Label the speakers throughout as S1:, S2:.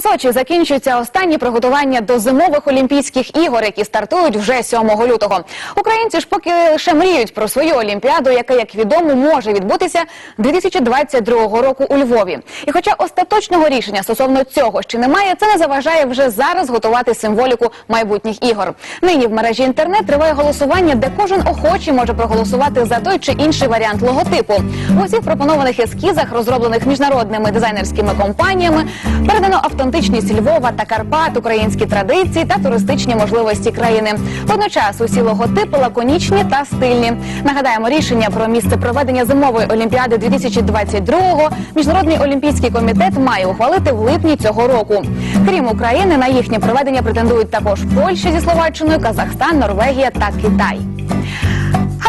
S1: У Сочі закінчуються останні приготування до зимових олімпійських ігор, які стартують вже 7 лютого. Українці ж поки лише мріють про свою олімпіаду, яка, як відомо, може відбутися 2022 року у Львові. І хоча остаточного рішення стосовно цього ще немає, це не заважає вже зараз готувати символіку майбутніх ігор. Нині в мережі інтернет триває голосування, де кожен охочий може проголосувати за той чи інший варіант логотипу. В усіх пропонованих ескізах, розроблених міжнародними дизайнерськими компаніями, передано автентичність Львова та Карпат, українські традиції та туристичні можливості країни. Водночас усі логотипи лаконічні та стильні. Нагадаємо, рішення про місце проведення зимової олімпіади 2022-го Міжнародний олімпійський комітет має ухвалити в липні цього року. Крім України, на їхнє проведення претендують також Польща зі Словаччиною, Казахстан, Норвегія та Китай.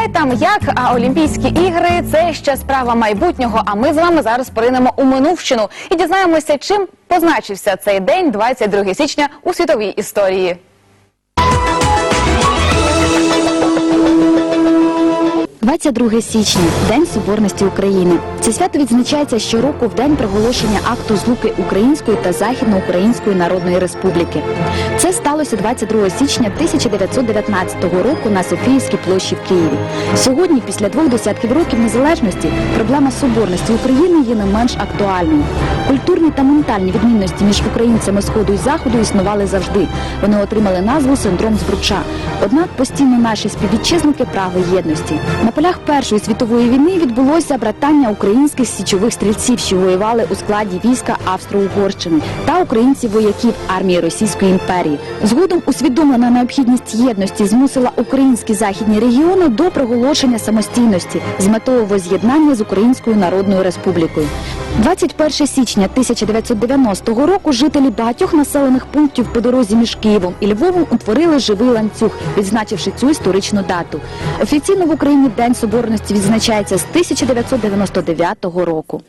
S1: Хай там як, а Олімпійські ігри це ще справа майбутнього. А ми з вами зараз поринемо у минувщину і дізнаємося, чим позначився цей день, 22 січня, у світовій історії.
S2: – 22 січня – День Соборності України. Це свято відзначається щороку в день проголошення акту злуки Української та Західноукраїнської Народної Республіки. Це сталося 22 січня 1919 року на Софіївській площі в Києві. Сьогодні, після двох десятків років незалежності, проблема соборності України є не менш актуальною. Культурні та ментальні відмінності між українцями Сходу і Заходу існували завжди. Вони отримали назву синдром Збруча. Однак постійно наші співвітчизники прагли єдності. На полях Першої світової війни відбулося братання українських січових стрільців, що воювали у складі війська Австро-Угорщини та українців-вояків армії Російської імперії. Згодом усвідомлена необхідність єдності змусила українські західні регіони до проголошення самостійності з метою воз'єднання з Українською Народною Республікою. 21 січня 1990 року жителі багатьох населених пунктів по дорозі між Києвом і Львовом утворили живий ланцюг, відзначивши цю історичну дату. Офіційно в Україні День Соборності відзначається з 1999 року.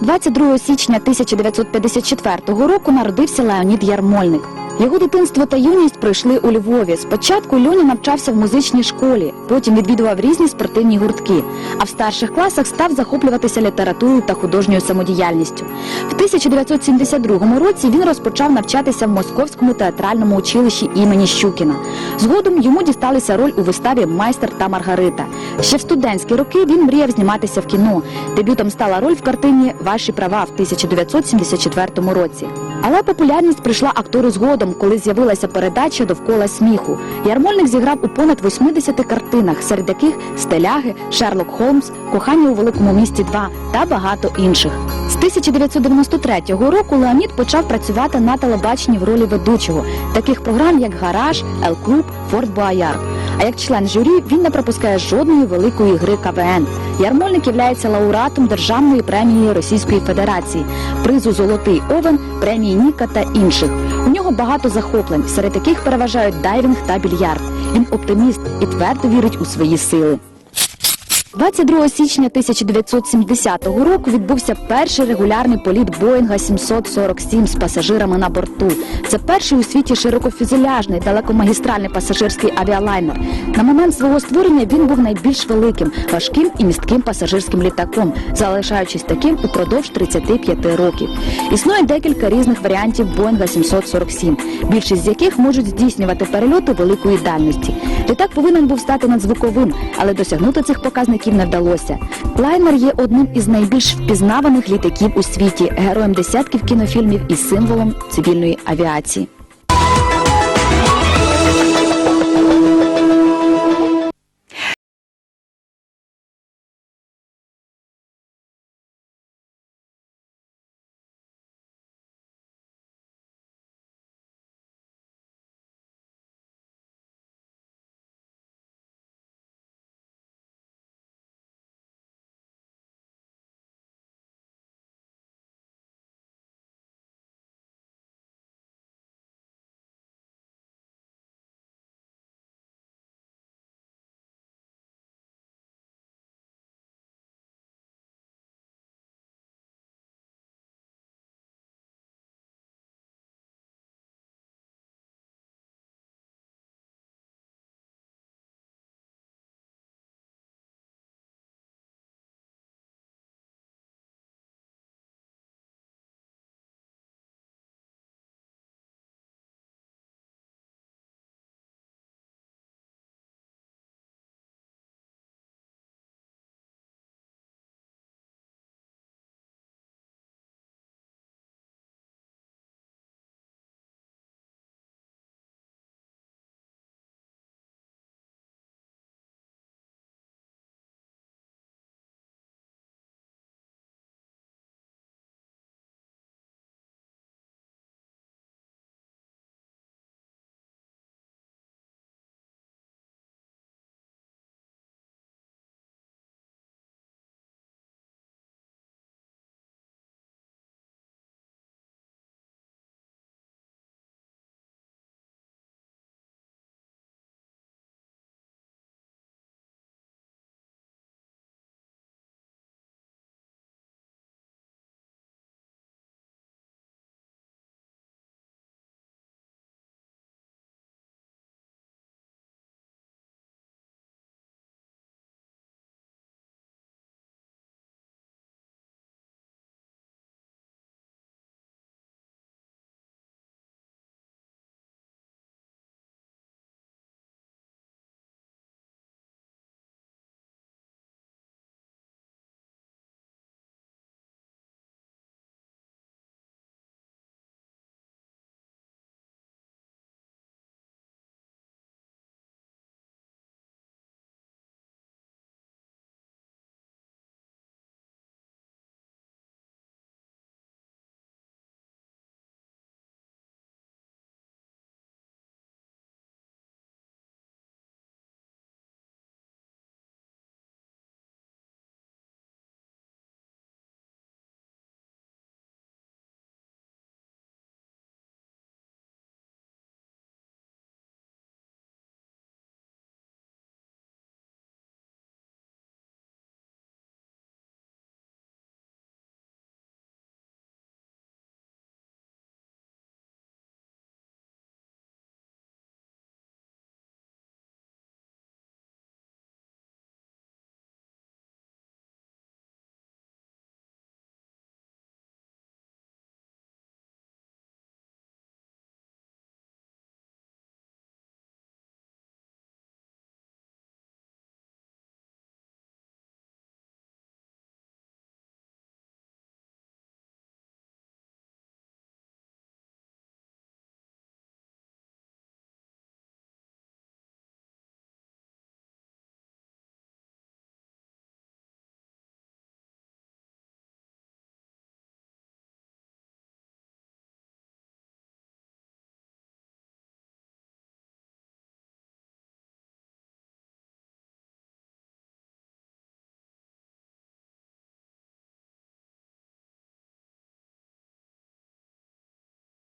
S2: 22 січня 1954 року народився Леонід Ярмольник. Його дитинство та юність пройшли у Львові. Спочатку Льоня навчався в музичній школі, потім відвідував різні спортивні гуртки, а в старших класах став захоплюватися літературою та художньою самодіяльністю. В 1972 році він розпочав навчатися в Московському театральному училищі імені Щукіна. Згодом йому дісталися роль у виставі Майстер та Маргарита. Ще в студентські роки він мріяв зніматися в кіно. Дебютом стала роль в картині Ваші права в 1974 році. Але популярність прийшла актору згодом, коли з'явилася передача довкола сміху. Ярмольник зіграв у понад 80 картинах, серед яких стеляги, Шерлок Холмс, Кохання у великому місті 2 та багато інших. З 1993 року Леонід почав працювати на телебаченні в ролі ведучого, таких програм як Гараж, Ел Клуб, Форт Боярд. А як член журі він не пропускає жодної великої гри КВН. Ярмольник являється лауреатом державної премії Російської Федерації, призу Золотий Овен, премії Ніка та інших. У нього багато захоплень, серед яких переважають дайвінг та більярд. Він оптиміст і твердо вірить у свої сили. 22 січня 1970 року відбувся перший регулярний політ Боїнга 747 з пасажирами на борту. Це перший у світі широкофюзеляжний далекомагістральний пасажирський авіалайнер. На момент свого створення він був найбільш великим, важким і містким пасажирським літаком, залишаючись таким упродовж 35 років. Існує декілька різних варіантів Боїнга 747, більшість з яких можуть здійснювати перельоти великої дальності. Літак повинен був стати надзвуковим, але досягнути цих показників не вдалося. Лайнер є одним із найбільш впізнаваних літаків у світі, героєм десятків кінофільмів і символом цивільної авіації.